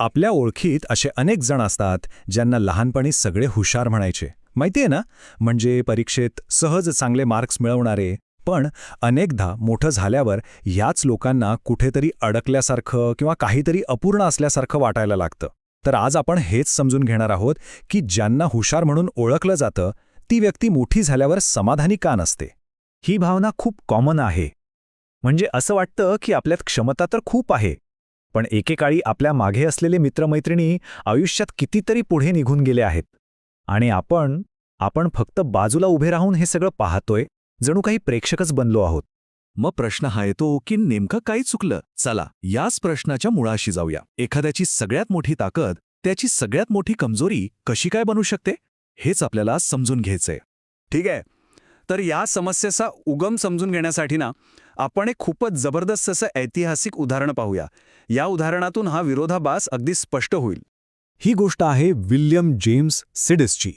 आपल्या ओळखीत असे अनेक जण असतात ज्यांना लहानपणी सगळे हुशार म्हणायचे. माहितीये ना? म्हणजे परीक्षेत सहज चांगले मार्क्स मिळवणारे पण अनेकदा मोठं झाल्यावर याच लोकांना कुठेतरी अडकल्यासारखं किंवा काहीतरी अपूर्ण असल्यासारखं वाटायला लागतं. तर आज आपण हेच समजून घेणार आहोत की ज्यांना हुशार म्हणून ओळखलं जातं ती व्यक्ती मोठी झाल्यावर समाधानी का नसते? ही भावना खूप कॉमन आहे. म्हणजे असं वाटतं की आपल्यात क्षमता तर खूप आहे पण एकेकाळी आपल्या मागे असलेले मित्रमैत्रिणी आयुष्यात कितीतरी पुढे निघून गेले आहेत. आणि आपण आपण फक्त बाजूला उभे राहून हे सगळं पाहतोय जणू काही प्रेक्षकच बनलो आहोत. मग प्रश्न हा येतो की नेमकं काय चुकलं? चला याच प्रश्नाच्या मुळाशी जाऊया. एखाद्याची सगळ्यात मोठी ताकद त्याची सगळ्यात मोठी कमजोरी कशी काय बनू शकते? हेच आपल्याला समजून घ्यायचंय. ठीक आहे. तर या समस्येचा उगम समजून घेण्यासाठी ना आपण एक खूपच जबरदस्त असं ऐतिहासिक उदाहरण पाहूया. या उदाहरणातून हा विरोधाभास अगदी स्पष्ट होईल. ही गोष्ट आहे विल्यम जेम्स सिडिसची.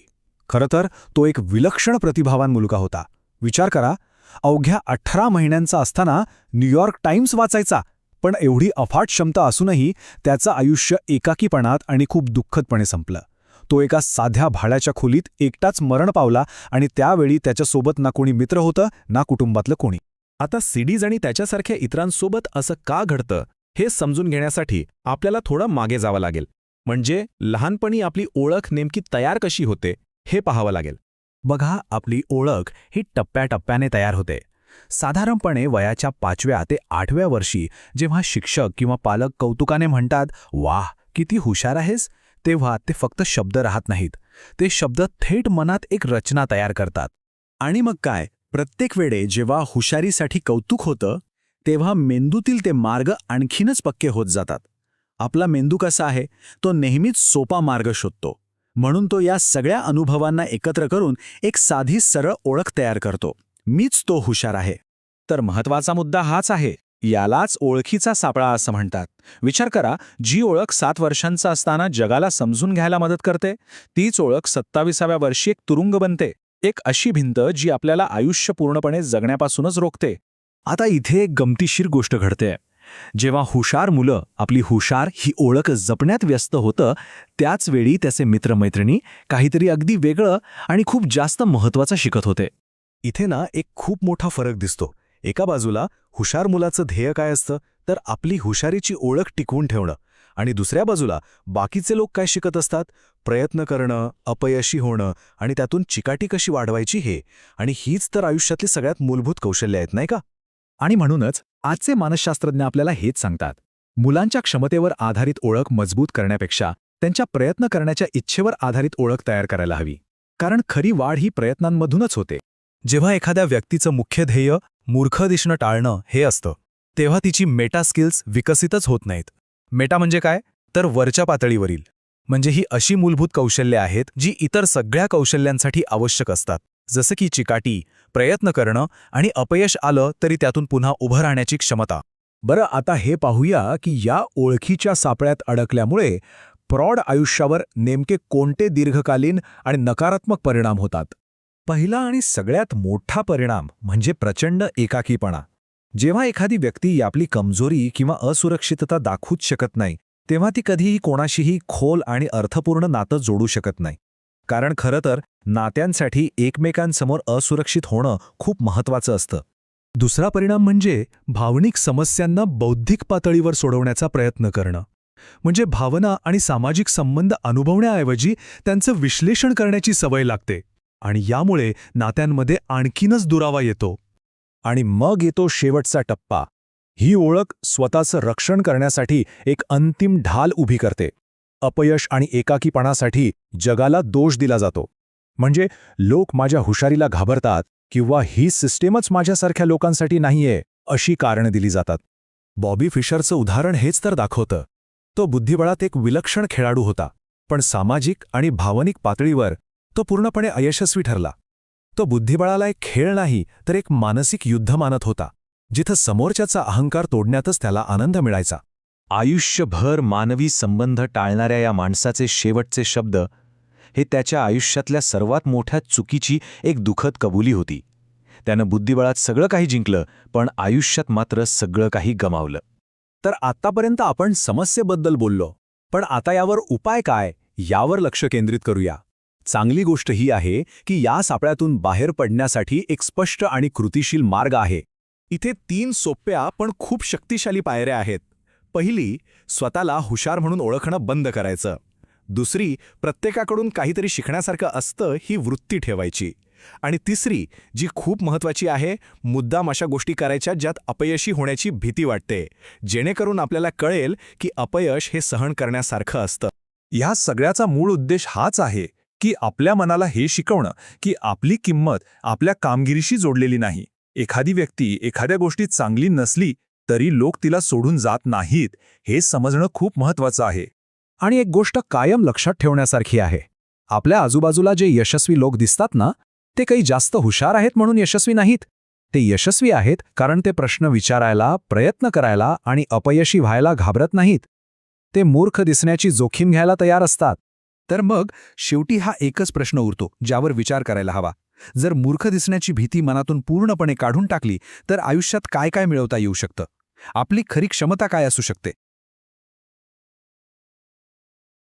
खरं तर तो एक विलक्षण प्रतिभावान मुलगा होता. विचार करा अवघ्या अठरा महिन्यांचा असताना न्यूयॉर्क टाइम्स वाचायचा पण एवढी अफाट क्षमता असूनही त्याचं आयुष्य एकाकीपणात आणि खूप दुःखदपणे संपलं. तो एका साध्या भाड्याच्या खोलीत एकटाच मरण पावला आणि त्यावेळी त्याच्यासोबत ना कोणी मित्र होतं ना कुटुंबातलं कोणी. आता सिडीज आणि त्याच्यासारख्या इतरांसोबत असं का घडतं हे समजून घेण्यासाठी आपल्याला थोडं मागे जावं लागेल. म्हणजे लहानपणी आपली ओळख नेमकी तयार कशी होते हे पाहावं लागेल. बघा आपली ओळख ही टप्प्याटप्प्याने तयार होते. साधारणपणे वयाच्या पाचव्या ते आठव्या वर्षी जेव्हा शिक्षक किंवा पालक कौतुकाने म्हणतात वाह किती हुशार आहेस तेव्हा ते फक्त शब्द राहत नाहीत. ते शब्द थेट मनात एक रचना तयार करतात. आणि मग काय? प्रत्येक वेळे जेव्हा हुशारीसाठी कौतुक होतं तेव्हा मेंदूतील ते मार्ग आणखीनच पक्के होत जातात. आपला मेंदू कसा आहे तो नेहमीच सोपा मार्ग शोधतो. म्हणून तो या सगळ्या अनुभवांना एकत्र करून एक साधी सरळ ओळख तयार करतो. मीच तो हुशार आहे. तर महत्त्वाचा मुद्दा हाच आहे. यालाच ओळखीचा सापळा असं म्हणतात. विचार करा जी ओळख सात वर्षांचा असताना जगाला समजून घ्यायला मदत करते तीच ओळख सत्ताविसाव्या वर्षी एक तुरुंग बनते. एक अशी भिंत जी आपल्याला आयुष्य पूर्णपणे जगण्यापासूनच रोखते. आता इथे एक गमतीशीर गोष्ट घडते जेव्हा हुशार मुलं आपली हुशार ही ओळख जपण्यात व्यस्त होतं त्याच वेळी त्याचे मित्रमैत्रिणी काहीतरी अगदी वेगळं आणि खूप जास्त महत्वाचं शिकत होते. इथे ना एक खूप मोठा फरक दिसतो. एका बाजूला हुशार मुलाचं ध्येय काय असतं तर आपली हुशारीची ओळख टिकवून ठेवणं. आणि दुसऱ्या बाजूला बाकीचे लोक काय शिकत असतात? प्रयत्न करणं अपयशी होणं आणि त्यातून चिकाटी कशी वाढवायची हे. आणि हीच तर आयुष्यातली सगळ्यात मूलभूत कौशल्य आहेत नाही का? आणि म्हणूनच आजचे मानसशास्त्रज्ञ आपल्याला हेच सांगतात. मुलांच्या क्षमतेवर आधारित ओळख मजबूत करण्यापेक्षा त्यांच्या प्रयत्न करण्याच्या इच्छेवर आधारित ओळख तयार करायला हवी. कारण खरी वाढ ही प्रयत्नांमधूनच होते. जेव्हा एखाद्या व्यक्तीचं मुख्य ध्येय मूर्ख दिसणं टाळणं हे असतं तेव्हा तिची मेटा स्किल्स विकसितच होत नाहीत. मेटा म्हणजे काय? तर वरच्या पातळीवरील. म्हणजे ही अशी मूलभूत कौशल्ये आहेत जी इतर सगळ्या कौशल्यांसाठी आवश्यक असतात. जसं की चिकाटी प्रयत्न करणं आणि अपयश आलं तरी त्यातून पुन्हा उभं राहण्याची क्षमता. बरं आता हे पाहूया की या ओळखीच्या सापळ्यात अडकल्यामुळे प्रौढ आयुष्यावर नेमके कोणते दीर्घकालीन आणि नकारात्मक परिणाम होतात? पहिला आणि सगळ्यात मोठा परिणाम म्हणजे प्रचंड एकाकीपणा. जेव्हा एखादी व्यक्ती आपली कमजोरी किंवा असुरक्षितता दाखवूच शकत नाही तेव्हा ती कधीही कोणाशीही खोल आणि अर्थपूर्ण नातं जोडू शकत नाही. कारण खरं तर नात्यांसाठी एकमेकांसमोर असुरक्षित होणं खूप महत्वाचं असतं. दुसरा परिणाम म्हणजे भावनिक समस्यांना बौद्धिक पातळीवर सोडवण्याचा प्रयत्न करणं. म्हणजे भावना आणि सामाजिक संबंध अनुभवण्याऐवजी त्यांचं विश्लेषण करण्याची सवय लागते आणि यामुळे नात्यांमध्ये आणखीनच दुरावा येतो. आणि मग येतो शेवटचा टप्पा. ही ओळख स्वतःचं रक्षण करण्यासाठी एक अंतिम ढाल उभी करते. अपयश आणि एकाकीपणासाठी जगाला दोष दिला जातो. म्हणजे लोक माझ्या हुशारीला घाबरतात किंवा ही सिस्टेमच माझ्यासारख्या लोकांसाठी नाहीये अशी कारणं दिली जातात. बॉबी फिशरचं उदाहरण हेच तर दाखवतं. तो बुद्धिबळात एक विलक्षण खेळाडू होता पण सामाजिक आणि भावनिक पातळीवर तो पूर्णपणे अयशस्वी ठरला. तो बुद्धिबळाला एक खेळ नाही तर एक मानसिक युद्ध मानत होता जिथं समोरच्याचा अहंकार तोडण्यातच त्याला आनंद मिळायचा. आयुष्यभर मानवी संबंध टाळणाऱ्या या माणसाचे शेवटचे शब्द हे त्याच्या आयुष्यातल्या सर्वात मोठ्या चुकीची एक दुखद कबुली होती. त्यानं बुद्धिबळात सगळं काही जिंकलं पण आयुष्यात मात्र सगळं काही गमावलं. तर आतापर्यंत आपण समस्येबद्दल बोललो पण आता यावर उपाय काय यावर लक्ष केंद्रित करूया. चांगली गोष्ट ही आहे की या सापळ्यातून बाहेर पडण्यासाठी एक स्पष्ट आणि कृतिशील मार्ग आहे. इथे तीन सोप्या पण खूप शक्तिशाली पायऱ्या आहेत. पहिली स्वतःला हुशार म्हणून ओळखणं बंद करायचं. दुसरी प्रत्येकाकडून काहीतरी शिकण्यासारखं असतं ही वृत्ती ठेवायची. आणि तिसरी जी खूप महत्वाची आहे मुद्दाम अशा गोष्टी करायच्या ज्यात अपयशी होण्याची भीती वाटते. जेणेकरून आपल्याला कळेल की अपयश हे सहन करण्यासारखं असतं. ह्या सगळ्याचा मूळ उद्देश हाच आहे की आपल्या मनाला हे शिकवणं की आपली किंमत आपल्या कामगिरीशी जोडलेली नाही. एखादी व्यक्ती एखाद्या गोष्टीत चांगली नसली तरी लोक तिला सोडून जात नाहीत हे समजणं खूप महत्वाचं आहे. आणि एक गोष्ट कायम लक्षात ठेवण्यासारखी आहे. आपल्या आजूबाजूला जे यशस्वी लोक दिसतात ना ते काही जास्त हुशार आहेत म्हणून यशस्वी नाहीत. ते यशस्वी आहेत कारण ते प्रश्न विचारायला प्रयत्न करायला आणि अपयशी व्हायला घाबरत नाहीत. ते मूर्ख दिसण्याची जोखीम घ्यायला तयार असतात. तर मग शेवटी हा एकच प्रश्न उरतो ज्यावर विचार करायला हवा. जर मूर्ख दिसण्याची भीती मनातून पूर्णपणे काढून टाकली तर आयुष्यात काय काय मिळवता येऊ शकतं? आपली खरी क्षमता काय असू शकते?